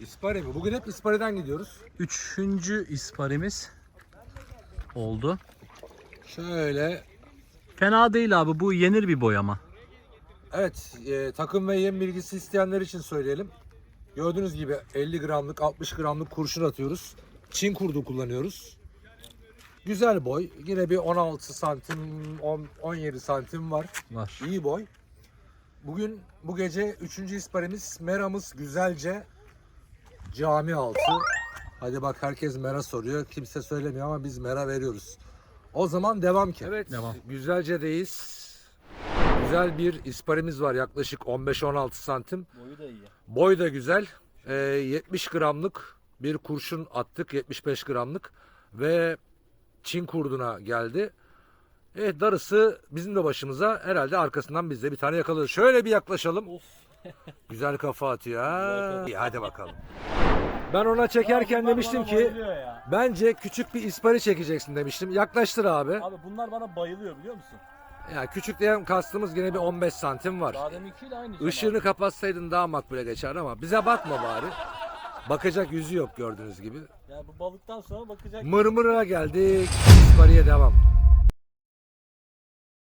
İspari mi? Bugün hep İspari'den gidiyoruz. Üçüncü isparimiz oldu. Şöyle Fena değil abi bu yenir bir boy ama. Evet, e, takım ve yem bilgisi isteyenler için söyleyelim. Gördüğünüz gibi 50 gramlık, 60 gramlık kurşun atıyoruz. Çin kurdu kullanıyoruz. Güzel boy. Yine bir 16 santim, 10, 17 santim var. Var. İyi boy. Bugün bu gece 3. isparimiz Meramız güzelce cami altı. Hadi bak herkes Mera soruyor. Kimse söylemiyor ama biz Mera veriyoruz. O zaman devam ki. Evet. Devam. Güzelce'deyiz. Güzel bir isparimiz var yaklaşık 15-16 santim. Boyu da iyi. Boy da güzel. Ee, 70 gramlık bir kurşun attık 75 gramlık ve Çin kurduna geldi. Evet darısı bizim de başımıza herhalde arkasından biz de bir tane yakalarız. Şöyle bir yaklaşalım. Of. Güzel kafa atıyor ha. İyi hadi bakalım. Ben ona çekerken Bunlar demiştim bana ki bayılıyor ya. bence küçük bir ispari çekeceksin demiştim. Yaklaştır abi. Abi bunlar bana bayılıyor biliyor musun? Ya küçük diyen kastımız yine bir 15 santim var. Daha deminkiyle aynı. Işığını kapatsaydın daha makbule geçer ama bize bakma bari. Bakacak yüzü yok gördüğünüz gibi. Ya bu balıktan sonra bakacak. Mırmır'a geldik. İspariye devam.